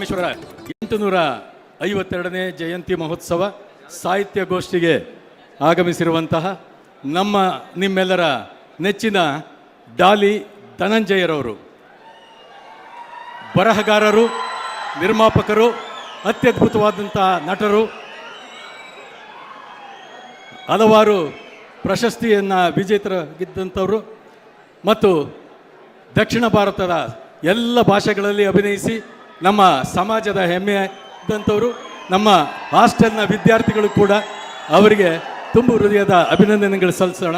ಪರಮೇಶ್ವರ ಎಂಟುನೂರ ಐವತ್ತೆರಡನೇ ಜಯಂತಿ ಮಹೋತ್ಸವ ಸಾಹಿತ್ಯ ಗೋಷ್ಠಿಗೆ ಆಗಮಿಸಿರುವಂತಹ ನಮ್ಮ ನಿಮ್ಮೆಲ್ಲರ ನೆಚ್ಚಿನ ಡಾಲಿ ಧನಂಜಯರವರು. ಬರಹಗಾರರು, ನಿರ್ಮಾಪಕರು, ಅತ್ಯದ್ಭುತವಾದಂತಹ ನಟರು, ಹಲವಾರು ಪ್ರಶಸ್ತಿಯನ್ನು ವಿಜೇತರಾಗಿದ್ದಂಥವರು ಮತ್ತು ದಕ್ಷಿಣ ಭಾರತದ ಎಲ್ಲ ಭಾಷೆಗಳಲ್ಲಿ ಅಭಿನಯಿಸಿ ನಮ್ಮ ಸಮಾಜದ ಹೆಮ್ಮೆ ಇದ್ದಂಥವರು, ನಮ್ಮ ಹಾಸ್ಟೆಲ್ನ ವಿದ್ಯಾರ್ಥಿಗಳು ಕೂಡ ಅವರಿಗೆ ತುಂಬು ಹೃದಯದ ಅಭಿನಂದನೆಗಳು ಸಲ್ಲಿಸೋಣ.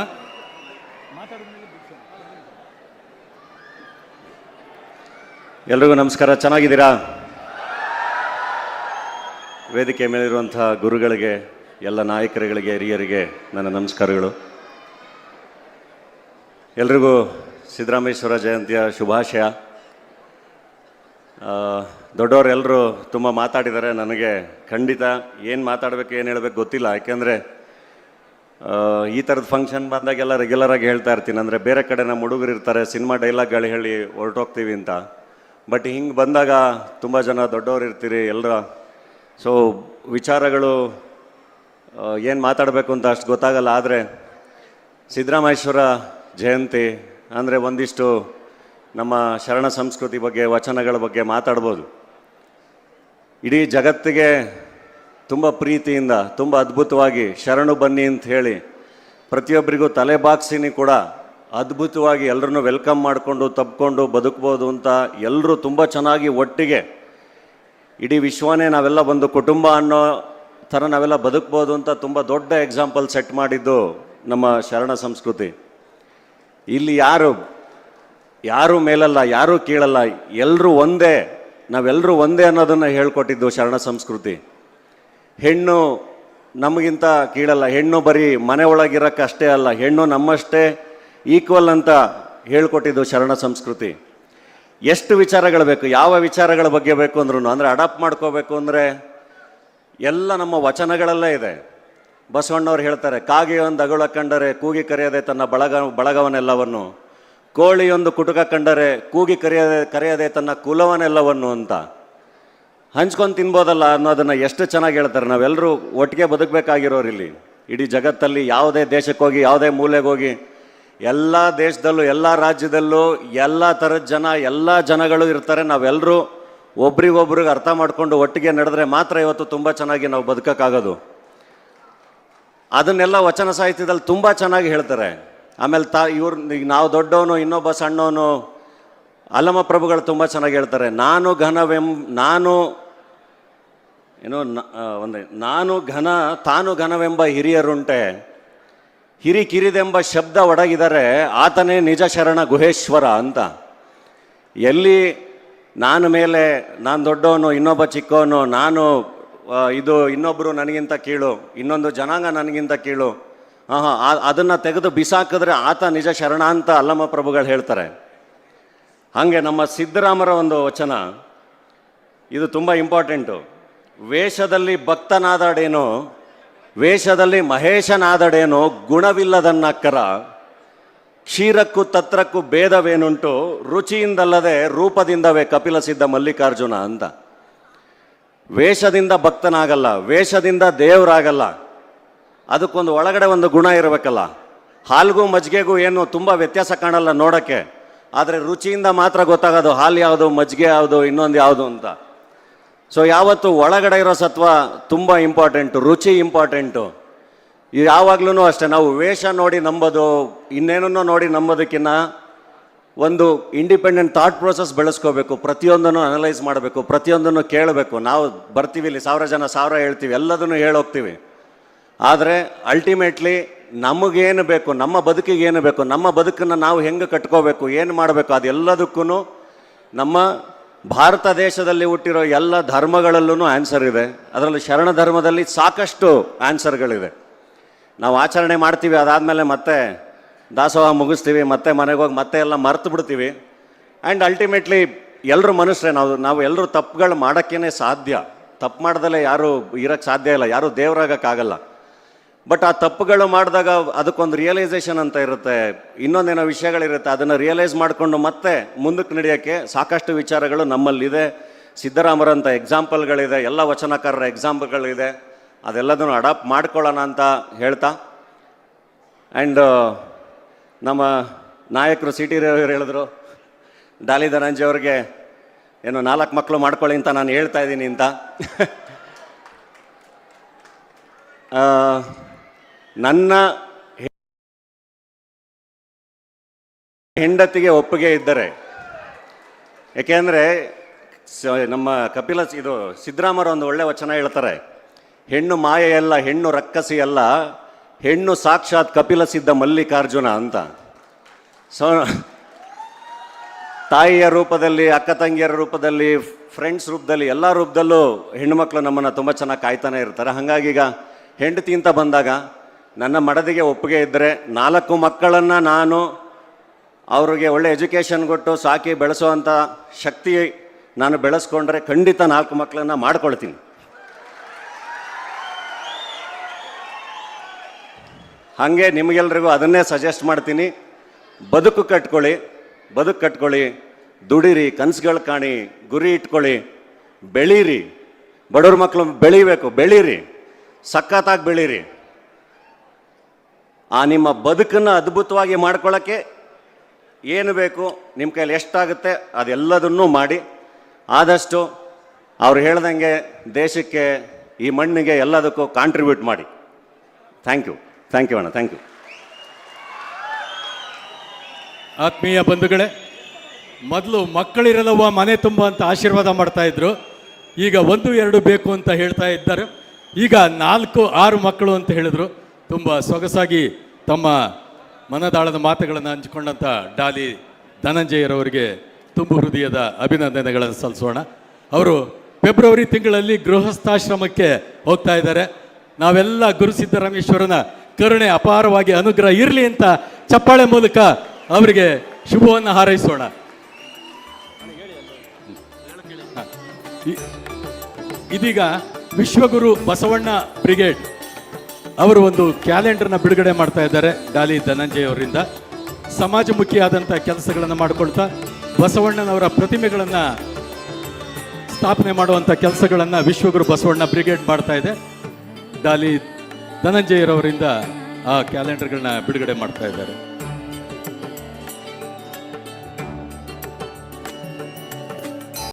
ಎಲ್ರಿಗೂ ನಮಸ್ಕಾರ. ಚೆನ್ನಾಗಿದ್ದೀರಾ? ವೇದಿಕೆ ಮೇಲಿರುವಂಥ ಗುರುಗಳಿಗೆ, ಎಲ್ಲ ನಾಯಕರುಗಳಿಗೆ, ಹಿರಿಯರಿಗೆ ನನ್ನ ನಮಸ್ಕಾರಗಳು. ಎಲ್ರಿಗೂ ಸಿದ್ದರಾಮೇಶ್ವರ ಜಯಂತಿಯ ಶುಭಾಶಯ. ದೊಡ್ಡವರೆಲ್ಲರೂ ತುಂಬ ಮಾತಾಡಿದ್ದಾರೆ ನನಗೆ ಖಂಡಿತ ಏನು ಮಾತಾಡಬೇಕು, ಏನು ಹೇಳಬೇಕು ಗೊತ್ತಿಲ್ಲ. ಯಾಕೆಂದರೆ ಈ ಥರದ ಫಂಕ್ಷನ್ ಬಂದಾಗೆಲ್ಲ ರೆಗ್ಯುಲರಾಗಿ ಹೇಳ್ತಾ ಇರ್ತೀನಿ. ಅಂದರೆ ಬೇರೆ ಕಡೆ ನಮ್ಮ ಹುಡುಗರು ಇರ್ತಾರೆ, ಸಿನಿಮಾ ಡೈಲಾಗ್ಗಳು ಹೇಳಿ ಹೊರಟೋಗ್ತೀವಿ ಅಂತ. ಬಟ್ ಹಿಂಗೆ ಬಂದಾಗ ತುಂಬ ಜನ ದೊಡ್ಡವರು ಇರ್ತೀರಿ ಎಲ್ಲರ ಸೊ ವಿಚಾರಗಳು ಏನು ಮಾತಾಡಬೇಕು ಅಂತ ಅಷ್ಟು ಗೊತ್ತಾಗಲ್ಲ. ಆದರೆ ಸಿದ್ದರಾಮೇಶ್ವರ ಜಯಂತಿ, ಅಂದರೆ ಒಂದಿಷ್ಟು ನಮ್ಮ ಶರಣ ಸಂಸ್ಕೃತಿ ಬಗ್ಗೆ, ವಚನಗಳ ಬಗ್ಗೆ ಮಾತಾಡ್ಬೋದು. ಇಡೀ ಜಗತ್ತಿಗೆ ತುಂಬ ಪ್ರೀತಿಯಿಂದ, ತುಂಬ ಅದ್ಭುತವಾಗಿ ಶರಣು ಬನ್ನಿ ಅಂತ ಹೇಳಿ ಪ್ರತಿಯೊಬ್ಬರಿಗೂ ತಲೆ ಬಾಗ್ಸಿನಿ ಕೂಡ ಅದ್ಭುತವಾಗಿ ಎಲ್ಲರನ್ನೂ ವೆಲ್ಕಮ್ ಮಾಡಿಕೊಂಡು, ತಪ್ಕೊಂಡು ಬದುಕ್ಬೋದು ಅಂತ ಎಲ್ಲರೂ ತುಂಬ ಚೆನ್ನಾಗಿ ಒಟ್ಟಿಗೆ ಇಡೀ ವಿಶ್ವನೇ ನಾವೆಲ್ಲ ಒಂದು ಕುಟುಂಬ ಅನ್ನೋ ಥರ ನಾವೆಲ್ಲ ಬದುಕ್ಬೋದು ಅಂತ ತುಂಬ ದೊಡ್ಡ ಎಕ್ಸಾಂಪಲ್ ಸೆಟ್ ಮಾಡಿದ್ದು ನಮ್ಮ ಶರಣ ಸಂಸ್ಕೃತಿ. ಇಲ್ಲಿ ಯಾರು ಯಾರು ಮೇಲಲ್ಲ, ಯಾರು ಕೀಳಲ್ಲ ಎಲ್ಲರೂ ಒಂದೇ ನಾವೆಲ್ಲರೂ ಒಂದೇ ಅನ್ನೋದನ್ನು ಹೇಳ್ಕೊಟ್ಟಿದ್ದು ಶರಣ ಸಂಸ್ಕೃತಿ. ಹೆಣ್ಣು ನಮಗಿಂತ ಕೀಳಲ್ಲ, ಹೆಣ್ಣು ಬರೀ ಮನೆ ಒಳಗಿರೋಕ್ಕಷ್ಟೇ ಅಲ್ಲ, ಹೆಣ್ಣು ನಮ್ಮಷ್ಟೇ ಈಕ್ವಲ್ ಅಂತ ಹೇಳ್ಕೊಟ್ಟಿದ್ದು ಶರಣ ಸಂಸ್ಕೃತಿ. ಎಷ್ಟು ವಿಚಾರಗಳು ಬೇಕು, ಯಾವ ವಿಚಾರಗಳ ಬಗ್ಗೆ ಬೇಕು ಅಂದ್ರೂ ಅಂದರೆ ಅಡಾಪ್ಟ್ ಮಾಡ್ಕೋಬೇಕು ಅಂದರೆ ಎಲ್ಲ ನಮ್ಮ ವಚನಗಳಲ್ಲೇ ಇದೆ. ಬಸವಣ್ಣವ್ರು ಹೇಳ್ತಾರೆ, ಕಾಗೆಯೊಂದು ಅಗುಳ ಕಂಡರೆ ಕೂಗಿ ಕರೆಯದೆ ತನ್ನ ಬಳಗ, ಬಳಗವನ್ನೆಲ್ಲವನ್ನು. ಕೋಳಿಯೊಂದು ಕುಟುಕ ಕಂಡರೆ ಕೂಗಿ ಕರೆಯದೆ ಕರೆಯದೆ ತನ್ನ ಕುಲವನೆಲ್ಲವನ್ನು ಅಂತ. ಹಂಚ್ಕೊಂಡು ತಿನ್ಬೋದಲ್ಲ ಅನ್ನೋದನ್ನು ಎಷ್ಟು ಚೆನ್ನಾಗಿ ಹೇಳ್ತಾರೆ. ನಾವೆಲ್ಲರೂ ಒಟ್ಟಿಗೆ ಬದುಕಬೇಕಾಗಿರೋರು ಇಲ್ಲಿ. ಇಡೀ ಜಗತ್ತಲ್ಲಿ ಯಾವುದೇ ದೇಶಕ್ಕೆ ಹೋಗಿ ಯಾವುದೇ ಮೂಲೆಗೆ ಹೋಗಿ ಎಲ್ಲ ದೇಶದಲ್ಲೂ, ಎಲ್ಲ ರಾಜ್ಯದಲ್ಲೂ, ಎಲ್ಲ ಥರದ ಜನ, ಎಲ್ಲ ಜನಗಳು ಇರ್ತಾರೆ. ನಾವೆಲ್ಲರೂ ಒಬ್ರಿಗೊಬ್ರಿಗೆ ಅರ್ಥ ಮಾಡಿಕೊಂಡು ಒಟ್ಟಿಗೆ ನಡೆದ್ರೆ ಮಾತ್ರ ಇವತ್ತು ತುಂಬ ಚೆನ್ನಾಗಿ ನಾವು ಬದುಕೋಕ್ಕಾಗೋದು. ಅದನ್ನೆಲ್ಲ ವಚನ ಸಾಹಿತ್ಯದಲ್ಲಿ ತುಂಬ ಚೆನ್ನಾಗಿ ಹೇಳ್ತಾರೆ. ಆಮೇಲೆ ತಾ ಇವ್ರು ಈಗ ನಾವು ದೊಡ್ಡವನು, ಇನ್ನೊಬ್ಬ ಸಣ್ಣವನು ಅಲ್ಲಮ ಪ್ರಭುಗಳು ತುಂಬ ಚೆನ್ನಾಗಿ ಹೇಳ್ತಾರೆ, ನಾನು ಘನವೆಂ, ನಾನು ಏನೋ ಒಂದು, ನಾನು ಘನ, ತಾನು ಘನವೆಂಬ ಹಿರಿಯರುಂಟೆ, ಹಿರಿ ಕಿರಿದೆಂಬ ಶಬ್ದ ಒಡಗಿದರೆ ಆತನೇ ನಿಜ ಶರಣ ಗುಹೇಶ್ವರ ಅಂತ. ಎಲ್ಲಿ ನಾನು ಮೇಲೆ, ನಾನು ದೊಡ್ಡವನು, ಇನ್ನೊಬ್ಬ ಚಿಕ್ಕವನು, ನಾನು ಇದು ಇನ್ನೊಬ್ಬರು ನನಗಿಂತ ಕೀಳು, ಇನ್ನೊಂದು ಜನಾಂಗ ನನಗಿಂತ ಕೀಳು ಹಾಂ ಹಾಂ ಅದನ್ನು ತೆಗೆದು ಬಿಸಾಕಿದ್ರೆ ಆತ ನಿಜ ಶರಣ ಅಂತ ಅಲ್ಲಮ್ಮ ಪ್ರಭುಗಳು ಹೇಳ್ತಾರೆ. ಹಾಗೆ ನಮ್ಮ ಸಿದ್ದರಾಮರ ಒಂದು ವಚನ, ಇದು ತುಂಬ ಇಂಪಾರ್ಟೆಂಟು. ವೇಷದಲ್ಲಿ ಭಕ್ತನಾದಡೇನೋ, ವೇಷದಲ್ಲಿ ಮಹೇಶನಾದಡೇನೋ ಗುಣವಿಲ್ಲದನ್ನಕ್ಕರ ಕ್ಷೀರಕ್ಕೂ ತತ್ರಕ್ಕೂ ಭೇದವೇನುಂಟು, ರುಚಿಯಿಂದಲ್ಲದೆ ರೂಪದಿಂದವೇ ಕಪಿಲ ಸಿದ್ಧ ಮಲ್ಲಿಕಾರ್ಜುನ ಅಂತ. ವೇಷದಿಂದ ಭಕ್ತನಾಗಲ್ಲ, ವೇಷದಿಂದ ದೇವರಾಗಲ್ಲ. ಅದಕ್ಕೊಂದು ಒಳಗಡೆ ಒಂದು ಗುಣ ಇರಬೇಕಲ್ಲ. ಹಾಲ್ಗೂ ಮಜ್ಜಿಗೆಗೂ ಏನು ತುಂಬ ವ್ಯತ್ಯಾಸ ಕಾಣಲ್ಲ ನೋಡೋಕ್ಕೆ. ಆದರೆ ರುಚಿಯಿಂದ ಮಾತ್ರ ಗೊತ್ತಾಗೋದು ಹಾಲು ಯಾವುದು ಮಜ್ಜಿಗೆ ಯಾವುದು, ಇನ್ನೊಂದು ಯಾವುದು ಅಂತ. ಸೊ ಯಾವತ್ತು ಒಳಗಡೆ ಇರೋ ಸತ್ವ ತುಂಬ ಇಂಪಾರ್ಟೆಂಟು ರುಚಿ ಇಂಪಾರ್ಟೆಂಟು ಯಾವಾಗ್ಲೂ ಅಷ್ಟೇ, ನಾವು ವೇಷ ನೋಡಿ ನಂಬೋದು, ಇನ್ನೇನನ್ನೋ ನೋಡಿ ನಂಬೋದಕ್ಕಿಂತ ಒಂದು ಇಂಡಿಪೆಂಡೆಂಟ್ ಥಾಟ್ ಪ್ರೋಸೆಸ್ ಬೆಳೆಸ್ಕೋಬೇಕು, ಪ್ರತಿಯೊಂದನ್ನು ಅನಲೈಸ್ ಮಾಡಬೇಕು, ಪ್ರತಿಯೊಂದನ್ನು ಕೇಳಬೇಕು. ನಾವು ಬರ್ತೀವಿ ಇಲ್ಲಿ, ಸಾವಿರ ಜನ ಸಾವಿರ ಹೇಳ್ತೀವಿ, ಎಲ್ಲದನ್ನು ಹೇಳೋಗ್ತೀವಿ. ಆದರೆ ಅಲ್ಟಿಮೇಟ್ಲಿ ನಮಗೇನು ಬೇಕು, ನಮ್ಮ ಬದುಕಿಗೆ ಏನು ಬೇಕು, ನಮ್ಮ ಬದುಕನ್ನು ನಾವು ಹೆಂಗೆ ಕಟ್ಕೋಬೇಕು, ಏನು ಮಾಡಬೇಕು ಅದೆಲ್ಲದಕ್ಕೂ ನಮ್ಮ ಭಾರತ ದೇಶದಲ್ಲಿ ಹುಟ್ಟಿರೋ ಎಲ್ಲ ಧರ್ಮಗಳಲ್ಲೂ ಆನ್ಸರ್ ಇದೆ. ಅದರಲ್ಲಿ ಶರಣ ಧರ್ಮದಲ್ಲಿ ಸಾಕಷ್ಟು ಆನ್ಸರ್ಗಳಿದೆ ನಾವು ಆಚರಣೆ ಮಾಡ್ತೀವಿ, ಅದಾದಮೇಲೆ ಮತ್ತೆ ದಾಸೋಹ ಮುಗಿಸ್ತೀವಿ, ಮತ್ತೆ ಮನೆಗೆ ಹೋಗಿ ಮತ್ತೆ ಎಲ್ಲ ಮರ್ತು ಬಿಡ್ತೀವಿ. ಆ್ಯಂಡ್ ಅಲ್ಟಿಮೇಟ್ಲಿ ಎಲ್ಲರೂ ಮನುಷ್ಯರೇ, ನಾವು ನಾವು ಎಲ್ಲರೂ ತಪ್ಪುಗಳು ಮಾಡೋಕ್ಕೇ ಸಾಧ್ಯ. ತಪ್ಪು ಮಾಡ್ದಲೇ ಯಾರೂ ಇರೋಕ್ಕೆ ಸಾಧ್ಯ ಇಲ್ಲ, ಯಾರೂ ದೇವರಾಗಕ್ಕಾಗಲ್ಲ ಬಟ್ ಆ ತಪ್ಪುಗಳು ಮಾಡಿದಾಗ ಅದಕ್ಕೊಂದು ರಿಯಲೈಸೇಷನ್ ಅಂತ ಇರುತ್ತೆ. ಇನ್ನೊಂದೇನೋ ವಿಷಯಗಳಿರುತ್ತೆ, ಅದನ್ನು ರಿಯಲೈಸ್ ಮಾಡಿಕೊಂಡು ಮತ್ತೆ ಮುಂದಕ್ಕೆ ನಡೆಯೋಕ್ಕೆ ಸಾಕಷ್ಟು ವಿಚಾರಗಳು ನಮ್ಮಲ್ಲಿದೆ. ಸಿದ್ದರಾಮರಂಥ ಎಕ್ಸಾಂಪಲ್ಗಳಿದೆ ಎಲ್ಲ ವಚನಕಾರರ ಎಕ್ಸಾಂಪಲ್ಗಳಿದೆ ಅದೆಲ್ಲದನ್ನು ಅಡಾಪ್ಟ್ ಮಾಡ್ಕೊಳ್ಳೋಣ ಅಂತ ಹೇಳ್ತಾ. ಆ್ಯಂಡ್ ನಮ್ಮ ನಾಯಕರು ಸಿ ಟಿ ರವಿಯವರು ಹೇಳಿದ್ರು ಡಾಲಿ ಧನಂಜಿ ಅವ್ರಿಗೆ, ಏನು ನಾಲ್ಕು ಮಕ್ಕಳು ಮಾಡ್ಕೊಳ್ಳಿ ಅಂತ ನಾನು ಹೇಳ್ತಾ ಇದ್ದೀನಿ ಅಂತ. ನನ್ನ ಹೆಂಡತಿಗೆ ಒಪ್ಪಿಗೆ ಇದ್ದರೆ ಯಾಕೆಂದರೆ ನಮ್ಮ ಕಪಿಲ, ಇದು ಸಿದ್ದರಾಮರು ಒಂದು ಒಳ್ಳೆ ವಚನ ಹೇಳ್ತಾರೆ, ಹೆಣ್ಣು ಮಾಯೆಯಲ್ಲ, ಹೆಣ್ಣು ರಕ್ಕಸಿ ಅಲ್ಲ ಹೆಣ್ಣು ಸಾಕ್ಷಾತ್ ಕಪಿಲ ಸಿದ್ಧ ಮಲ್ಲಿಕಾರ್ಜುನ ಅಂತ. ಸೊ, ತಾಯಿಯ ರೂಪದಲ್ಲಿ, ಅಕ್ಕ ತಂಗಿಯರ ರೂಪದಲ್ಲಿ ಫ್ರೆಂಡ್ಸ್ ರೂಪದಲ್ಲಿ, ಎಲ್ಲ ರೂಪದಲ್ಲೂ ಹೆಣ್ಣುಮಕ್ಳು ನಮ್ಮನ್ನು ತುಂಬ ಚೆನ್ನಾಗಿ ಕಾಯ್ತಾನೆ ಇರ್ತಾರೆ. ಹಾಗಾಗಿ ಈಗ ಹೆಂಡತಿ ಅಂತ ಬಂದಾಗ ನನ್ನ ಮಡದಿಗೆ ಒಪ್ಪಿಗೆ ಇದ್ದರೆ ನಾಲ್ಕು ಮಕ್ಕಳನ್ನು ನಾನು ಅವರಿಗೆ ಒಳ್ಳೆ ಎಜುಕೇಷನ್ ಕೊಟ್ಟು ಸಾಕಿ ಬೆಳೆಸುವಂಥ ಶಕ್ತಿ ನಾನು ಬೆಳೆಸ್ಕೊಂಡ್ರೆ ಖಂಡಿತ ನಾಲ್ಕು ಮಕ್ಕಳನ್ನು ಮಾಡ್ಕೊಳ್ತೀನಿ. ಹಾಗೆ ನಿಮಗೆಲ್ರಿಗೂ ಅದನ್ನೇ ಸಜೆಸ್ಟ್ ಮಾಡ್ತೀನಿ. ಬದುಕು ಕಟ್ಕೊಳ್ಳಿ ಬದುಕು ಕಟ್ಕೊಳ್ಳಿ, ದುಡಿರಿ, ಕನಸುಗಳು ಕಾಣಿ, ಗುರಿ ಇಟ್ಕೊಳ್ಳಿ, ಬೆಳೀರಿ. ಬಡವ್ರ ಮಕ್ಕಳು ಬೆಳಿಬೇಕು, ಬೆಳೀರಿ. ಸಖತ್ತಾಗಿ ಬೆಳೀರಿ. ಆ ನಿಮ್ಮ ಬದುಕನ್ನು ಅದ್ಭುತವಾಗಿ ಮಾಡ್ಕೊಳ್ಳೋಕ್ಕೆ ಏನು ಬೇಕು ನಿಮ್ಮ ಕೈಯಲ್ಲಿ ಎಷ್ಟಾಗುತ್ತೆ ಅದೆಲ್ಲದನ್ನೂ ಮಾಡಿ. ಆದಷ್ಟು ಅವ್ರು ಹೇಳ್ದಂಗೆ ದೇಶಕ್ಕೆ ಈ ಮಣ್ಣಿಗೆ ಎಲ್ಲದಕ್ಕೂ ಕಾಂಟ್ರಿಬ್ಯೂಟ್ ಮಾಡಿ. ಥ್ಯಾಂಕ್ ಯು ಥ್ಯಾಂಕ್ ಯು ಅಣ್ಣ. ಥ್ಯಾಂಕ್ ಯು ಆತ್ಮೀಯ ಬಂಧುಗಳೇ, ಮೊದಲು ಮಕ್ಕಳಿರಲವ ಮನೆ ತುಂಬ ಅಂತ ಆಶೀರ್ವಾದ ಮಾಡ್ತಾ ಇದ್ರು. ಈಗ ಒಂದು, ಎರಡು ಬೇಕು ಅಂತ ಹೇಳ್ತಾ ಇದ್ದಾರೆ. ಈಗ ನಾಲ್ಕು, ಆರು ಮಕ್ಕಳು ಅಂತ ಹೇಳಿದ್ರು. ತುಂಬ ಸೊಗಸಾಗಿ ತಮ್ಮ ಮನದಾಳದ ಮಾತುಗಳನ್ನು ಹಂಚಿಕೊಂಡಂಥ ಡಾಲಿ ಧನಂಜಯರವರಿಗೆ ತುಂಬು ಹೃದಯದ ಅಭಿನಂದನೆಗಳನ್ನು ಸಲ್ಲಿಸೋಣ. ಅವರು ಫೆಬ್ರವರಿ ತಿಂಗಳಲ್ಲಿ ಗೃಹಸ್ಥಾಶ್ರಮಕ್ಕೆ ಹೋಗ್ತಾ ಇದ್ದಾರೆ. ನಾವೆಲ್ಲ ಗುರು ಸಿದ್ದರಾಮೇಶ್ವರನ ಕರುಣೆ ಅಪಾರವಾಗಿ ಅನುಗ್ರಹ ಇರಲಿ ಅಂತ ಚಪ್ಪಾಳೆ ಮೂಲಕ ಅವರಿಗೆ ಶುಭವನ್ನು ಹಾರೈಸೋಣ. ಇದೀಗ ವಿಶ್ವಗುರು ಬಸವಣ್ಣ ಬ್ರಿಗೇಡ್ ಅವರು ಒಂದು ಕ್ಯಾಲೆಂಡರ್ನ ಬಿಡುಗಡೆ ಮಾಡ್ತಾ ಇದ್ದಾರೆ ಡಾಲಿ ಧನಂಜಯ ಅವರಿಂದ. ಸಮಾಜಮುಖಿಯಾದಂಥ ಕೆಲಸಗಳನ್ನು ಮಾಡಿಕೊಳ್ತಾ ಬಸವಣ್ಣನವರ ಪ್ರತಿಮೆಗಳನ್ನು ಸ್ಥಾಪನೆ ಮಾಡುವಂಥ ಕೆಲಸಗಳನ್ನು ವಿಶ್ವಗುರು ಬಸವಣ್ಣ ಬ್ರಿಗೇಡ್ ಮಾಡ್ತಾ ಇದೆ. ಡಾಲಿ ಧನಂಜಯರವರಿಂದ ಆ ಕ್ಯಾಲೆಂಡರ್ಗಳನ್ನ ಬಿಡುಗಡೆ ಮಾಡ್ತಾ ಇದ್ದಾರೆ.